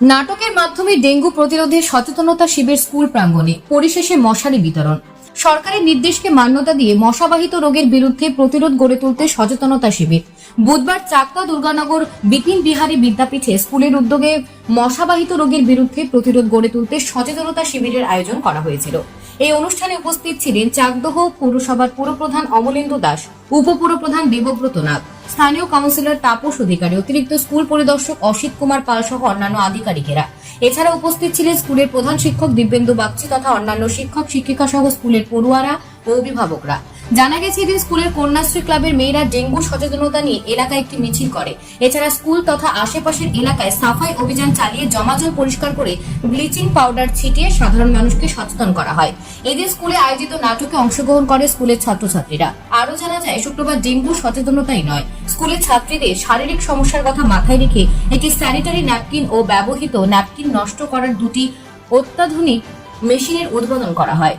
নাটকের মাধ্যমে ডেঙ্গু প্রতিরোধে সচেতনতা শিবির স্কুল প্রাঙ্গণে, পরিশেষে মশারি বিতরণ। সরকারের নির্দেশকে মান্যতা দিয়ে মশাবাহিত রোগের বিরুদ্ধে প্রতিরোধ গড়ে তুলতে সচেতনতা শিবির। বুধবার চাকদা দুর্গানগর বিপিন বিহারী বিদ্যাপীঠে স্কুলের উদ্যোগে মশাবাহিত রোগের বিরুদ্ধে প্রতিরোধ গড়ে তুলতে সচেতনতা শিবিরের আয়োজন করা হয়েছিল। এই অনুষ্ঠানে উপস্থিত ছিলেন চাকদহ পৌরসভার পুরপ্রধান অমলেন্দু দাস, উপপুরপ্রধান দেবব্রত নাথ, স্থানীয় কাউন্সিলর তাপস অধিকারী, অতিরিক্ত স্কুল পরিদর্শক অসিত কুমার পাল সহ অন্যান্য আধিকারিকেরা। এছাড়া উপস্থিত ছিলেন স্কুলের প্রধান শিক্ষক দিব্যেন্দু বাগচি তথা অন্যান্য শিক্ষক, শিক্ষিকা সহ স্কুলের পড়ুয়ারা ও অভিভাবকরা। জানা গেছে এদিন স্কুলের কন্যাশ্রী ক্লাবের মেয়েরা ডেঙ্গু সচেতনতা নিয়ে এলাকায় একটি মিছিল করে। এছাড়া স্কুল তথা আশেপাশের এলাকায় সাফাই অভিযান চালিয়ে জমাজল পরিষ্কার করে ব্লিচিং পাউডার ছিটিয়ে সাধারণ মানুষকে সচেতন করা হয়। এদিন স্কুলে আয়োজিত নাটকে অংশগ্রহণ করে স্কুলের ছাত্রছাত্রীরা। আরও জানা যায়, শুক্রবার ডেঙ্গু সচেতনতাই নয়। স্কুলের ছাত্রীদের শারীরিক সমস্যার কথা মাথায় রেখে একটি স্যানিটারি ন্যাপকিন ও ব্যবহৃত ন্যাপকিন নষ্ট করার দুটি অত্যাধুনিক মেশিনের উদ্বোধন করা হয়।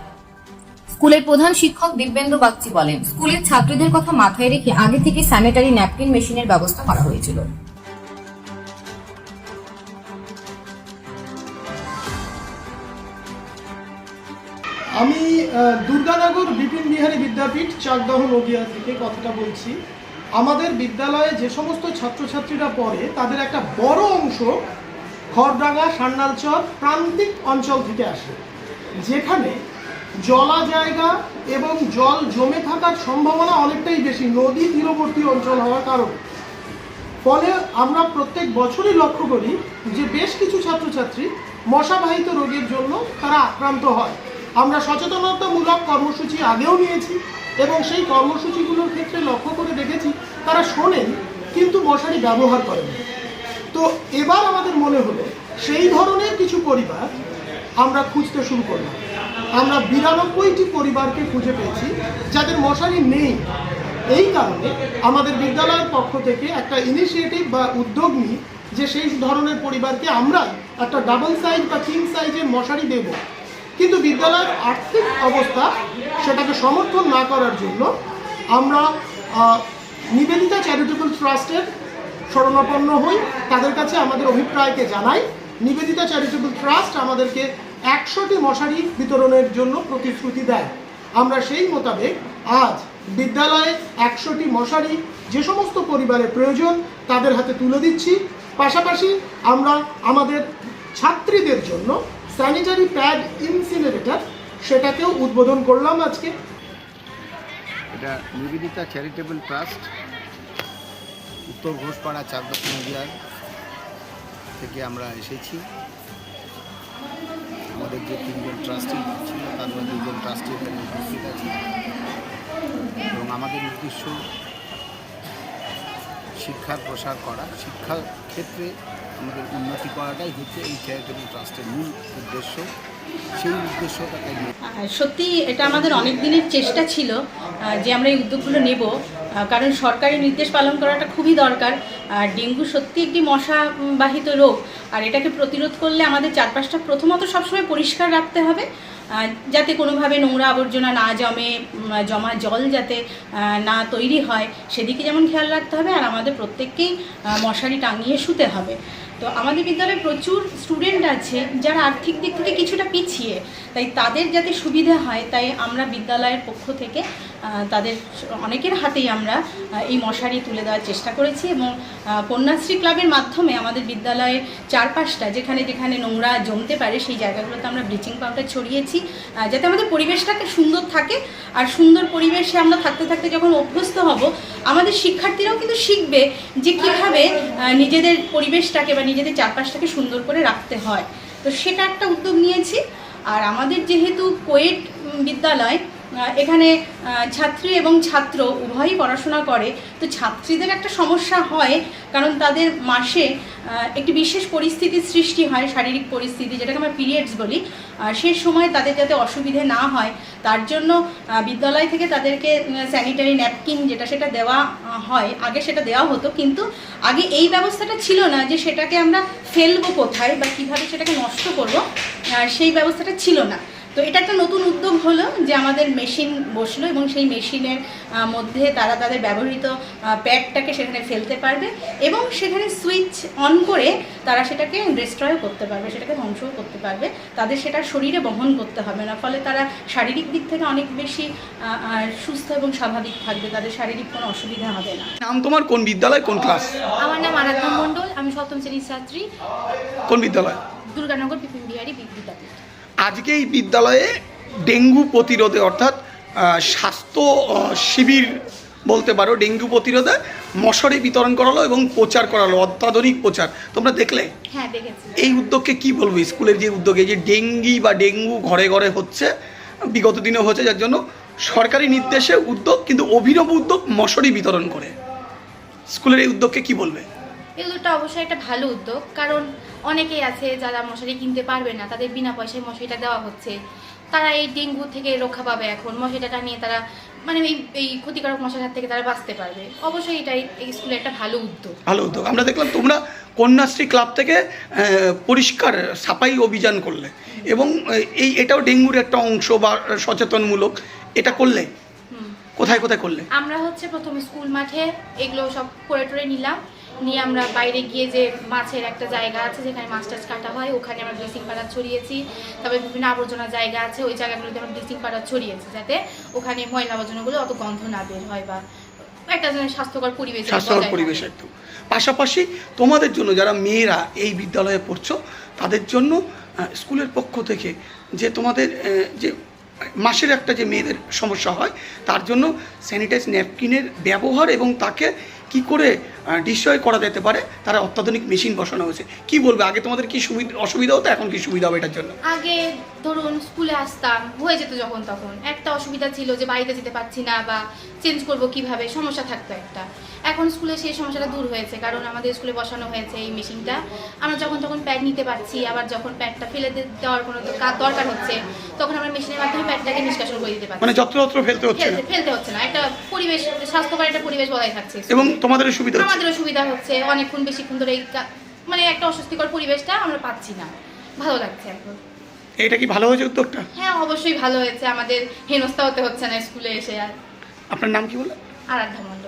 স্কুলের প্রধান শিক্ষক দিব্যেন্দু বাগচি বলেন, স্কুলের ছাত্রীদের কথা মাথায় রেখে আগে থেকে স্যানিটারি ন্যাপকিন মেশিনের ব্যবস্থা করা হয়েছিল। আমি দুর্গানগর বিপিন বিহারী বিদ্যাপীঠ, চাকদহ নদিয়া থেকে কথাটা বলছি। আমাদের বিদ্যালয়ে যে সমস্ত ছাত্রছাত্রীরা পড়ে, তাদের একটা বড় অংশ খড়ডাঙ্গা, সান্নালচর প্রান্তিক অঞ্চল থেকে আসে। যেখানে জলা জায়গা এবং জল জমে থাকার সম্ভাবনা অনেকটাই বেশি, নদী তীরবর্তী অঞ্চল হওয়ার কারণে। ফলে আমরা প্রত্যেক বছরই লক্ষ্য করি যে বেশ কিছু ছাত্রছাত্রী মশাবাহিত রোগের জন্য তারা আক্রান্ত হয়। আমরা সচেতনতামূলক কর্মসূচি আগেও নিয়েছি এবং সেই কর্মসূচিগুলোর ক্ষেত্রে লক্ষ্য করে দেখেছি, তারা শোনেন কিন্তু মশারি ব্যবহার করেন। তো এবার আমাদের মনে হলো, সেই ধরনের কিছু পরিবার আমরা খুঁজতে শুরু করলাম। আমরা বিরানব্বইটি পরিবারকে খুঁজে পেয়েছি যাদের মশারি নেই। এই কারণে আমাদের বিদ্যালয়ের পক্ষ থেকে একটা ইনিশিয়েটিভ বা উদ্যোগ নিই যে সেই ধরনের পরিবারকে আমরা একটা ডাবল সাইজ বা কিং সাইজের মশারি দেব। কিন্তু বিদ্যালয়ের আর্থিক অবস্থা সেটাকে সমর্থন না করার জন্য আমরা নিবেদিতা চ্যারিটেবল ট্রাস্টের শরণাপন্ন হই। তাদের কাছে আমাদের অভিপ্রায়কে জানাই। নিবেদিতা চ্যারিটেবল ট্রাস্ট আমাদেরকে একশোটি মশারি বিতরণের জন্য প্রতিশ্রুতি দেয়। আমরা সেই মোতাবেক আজ বিদ্যালয়ে একশোটি মশারি, যে সমস্ত পরিবারের প্রয়োজন, তাদের হাতে তুলে দিচ্ছি। পাশাপাশি আমরা আমাদের ছাত্রীদের জন্য স্যানিটারি প্যাড ইনসিনারেটর সেটাকেও উদ্বোধন করলাম আজকে। এটা নিবেদিতা চ্যারিটেবল ট্রাস্ট উত্তর ঘোষপাড়া চাকদা থেকে আমরা এসেছি। আমাদের যে তিনজন ট্রাস্টি ছিল, তার মধ্যে দুজন ট্রাস্টি এখানে উপস্থিত আছে। এবং আমাদের উদ্দেশ্য শিক্ষার প্রসার করা। শিক্ষার ক্ষেত্রে আমাদের উন্নতি করাটাই হচ্ছে এই চ্যারিটেবল ট্রাস্টের মূল উদ্দেশ্য। সেই উদ্দেশ্যটাকে সত্যি এটা আমাদের অনেক দিনের চেষ্টা ছিল যে আমরা এই উদ্যোগগুলো নেব। কারণ সরকারি নির্দেশ পালন করাটা খুবই দরকার। আর ডেঙ্গু সত্যি একটি মশাবাহিত রোগ। আর এটাকে প্রতিরোধ করলে আমাদের চারপাশটা প্রথমত সবসময় পরিষ্কার রাখতে হবে। যাতে কোনোভাবে নোংরা আবর্জনা না জমে জমা জল যাতে না তৈরি হয়, সেদিকে যেমন খেয়াল রাখতে হবে। আর আমাদের প্রত্যেককেই মশারি টাঙিয়ে শুতে হবে। তো আমাদের বিদ্যালয়ে প্রচুর স্টুডেন্ট আছে যারা আর্থিক দিক থেকে কিছুটা পিছিয়ে। তাই তাদের যাতে সুবিধা হয়, তাই আমরা বিদ্যালয়ের পক্ষ থেকে তাদের অনেকের হাতেই আমরা এই মশারি তুলে দেওয়ার চেষ্টা করেছি এবং কন্যাশ্রী ক্লাবের মাধ্যমে আমাদের বিদ্যালয়ের চারপাশটা, যেখানে যেখানে নোংরা জমতে পারে, সেই জায়গাগুলোতে আমরা ব্লিচিং পাউডার ছড়িয়েছি যাতে আমাদের পরিবেশটাকে সুন্দর থাকে। আর সুন্দর পরিবেশে আমরা থাকতে থাকতে যখন অভ্যস্ত হব, আমাদের শিক্ষার্থীরাও কিন্তু শিখবে যে কীভাবে নিজেদের পরিবেশটাকে বা নিজেদের চারপাশটাকে সুন্দর করে রাখতে হয়। তো সেটা একটা উদ্যোগ নিয়েছি। আর আমাদের যেহেতু কোয়েট বিদ্যালয় এখানে ছাত্রী এবং ছাত্র উভয়ই পড়াশোনা করে। তো ছাত্রীদের একটা সমস্যা হয় কারণ তাদের মাসে একটি বিশেষ পরিস্থিতির সৃষ্টি হয়, শারীরিক পরিস্থিতি, যেটাকে আমরা পিরিয়ডস বলি। সে সময় তাদের যাতে অসুবিধে না হয়, তার জন্য বিদ্যালয় থেকে তাদেরকে স্যানিটারি ন্যাপকিন যেটা সেটা দেওয়া হয়। আগে সেটা দেওয়া হতো, কিন্তু আগে এই ব্যবস্থাটা ছিল না যে সেটাকে আমরা ফেলব কোথায় বা কীভাবে সেটাকে নষ্ট করব সেই ব্যবস্থাটা ছিল না। তো এটা একটা নতুন উদ্যোগ হলো যে আমাদের মেশিন বসল এবং সেই মেশিনের মধ্যে তারা তাদের ব্যবহৃত প্যাডটাকে সেখানে ফেলতে পারবে এবং সেখানে সুইচ অন করে তারা সেটাকে ডিস্ট্রয় করতে পারবে সেটাকে ধ্বংসও করতে পারবে। তাদের সেটা শরীরে বহন করতে হবে না ফলে তারা শারীরিক দিক থেকে অনেক বেশি সুস্থ এবং স্বাভাবিক থাকবে তাদের শারীরিক কোনো অসুবিধা হবে না। নাম তোমার কোন বিদ্যালয় কোন ক্লাস আমার নাম আরাধনা মণ্ডল আমি সপ্তম শ্রেণির ছাত্রী। কোন বিদ্যালয়? দুর্গানগর বিপিন বিহারী বিদ্যাপীঠ। আজকে এই বিদ্যালয়ে ডেঙ্গু প্রতিরোধে অর্থাৎ স্বাস্থ্য শিবির বলতে পারো ডেঙ্গু প্রতিরোধে মশারি বিতরণ করালো এবং প্রচার করালো অত্যাধুনিক প্রচার। তোমরা দেখলে? হ্যাঁ এই উদ্যোগকে কি বলব? স্কুলের যে উদ্যোগে যে ডেঙ্গি বা ডেঙ্গু ঘরে ঘরে হচ্ছে বিগত দিনে হচ্ছে যার জন্য সরকারি নির্দেশে উদ্যোগ কিন্তু অভিনব উদ্যোগ মশারি বিতরণ করে। স্কুলের এই উদ্যোগকে কি বলবে? এগুলোটা অবশ্যই একটা ভালো উদ্যোগ। কারণ অনেকেই আছে যারা মশারি কিনতে পারবে না তাদের বিনা পয়সায় মশারিটা দেওয়া হচ্ছে। তারা এই ডেঙ্গু থেকে রক্ষা পাবে এখন মশারিটা নিয়ে তারা মানে এই এই ক্ষতিকারক মশার হাত থেকে তারা বাঁচতে পারবে। অবশ্যই এটাই এই স্কুলের একটা ভালো উদ্যোগ। ভালো উদ্যোগ। আমরা দেখলাম তোমরা কন্যাশ্রী ক্লাব থেকে পরিষ্কার সাফাই অভিযান করলে। এবং এই এটাও ডেঙ্গুর একটা অংশ বা সচেতনমূলক এটা করলে। কোথায় কোথায় করলে? আমরা হচ্ছে প্রথমে স্কুল মাঠে এগুলো সব করে টরে নিলাম। নিয়ে আমরা বাইরে গিয়ে যে মাছের একটা জায়গা আছে যেখানে মাছ টাছ কাটা হয় ওখানে আমরা ব্লিচিং পাউডার ছড়িয়েছি। তারপরে বিভিন্ন আবর্জনা জায়গা আছে ওই জায়গাগুলোতে আমরা ব্লিচিং পাউডার ছড়িয়েছি যাতে ওখানে ময়লা আবর্জনাগুলো অত গন্ধ না বের হয় বা একটা স্বাস্থ্যকর পরিবেশ স্বাস্থ্যকর পরিবেশ পাশাপাশি তোমাদের জন্য যারা মেয়েরা এই বিদ্যালয়ে পড়ছো তাদের জন্য স্কুলের পক্ষ থেকে যে তোমাদের যে মাসের একটা যে মেয়েদের সমস্যা হয় তার জন্য স্যানিটাইজ ন্যাপকিনের ব্যবহার এবং তাকে কি করে ডিস্ট্রয় করা যেতে পারে, তারা অত্যাধুনিক মেশিন বসানো হয়েছে। কি বলবে? আগে তোমাদের কি সুবিধা, অসুবিধা হতো? এখন কি সুবিধা হবে এটার জন্য? আগে ধরুন স্কুলে আসতাম, হয়ে যেত যখন তখন। একটা অসুবিধা ছিল যে বাড়িতে যেতে পারছি না বা চেঞ্জ করব কীভাবে? সমস্যা থাকতো একটা। এখন স্কুলে সেই সমস্যাটা দূর হয়েছে কারণ আমাদের স্কুলে বসানো হয়েছে এই মেশিনটা। আমরা যখন তখন প্যাড নিতে পারছি আবার যখন প্যাডটা ফেলে দেওয়ার কোনো দরকার হচ্ছে তখন আমরা মেশিনের মাধ্যমে প্যাডটাকে নিষ্কাশন করে দিতে পারছি। মানে যত্রতত্র ফেলতে হচ্ছে। না ফেলতে হচ্ছে না একটা পরিবেশ স্বাস্থ্যকর একটা পরিবেশ বজায় থাকছে। এবং তোমাদের সুবিধা আমাদেরও সুবিধা হচ্ছে অনেকক্ষণ বেশিক্ষণ ধরে এই মানে একটা অস্বস্তিকর পরিবেশটা আমরা পাচ্ছি না। ভালো লাগছে এখন। এটা কি ভালো হয়েছে উদ্যোগটা? হ্যাঁ অবশ্যই ভালো হয়েছে। আমাদের হেনস্থা হতে হচ্ছে না স্কুলে এসে আর। আপনার নাম কি বলে আরাধ্যা মণ্ডল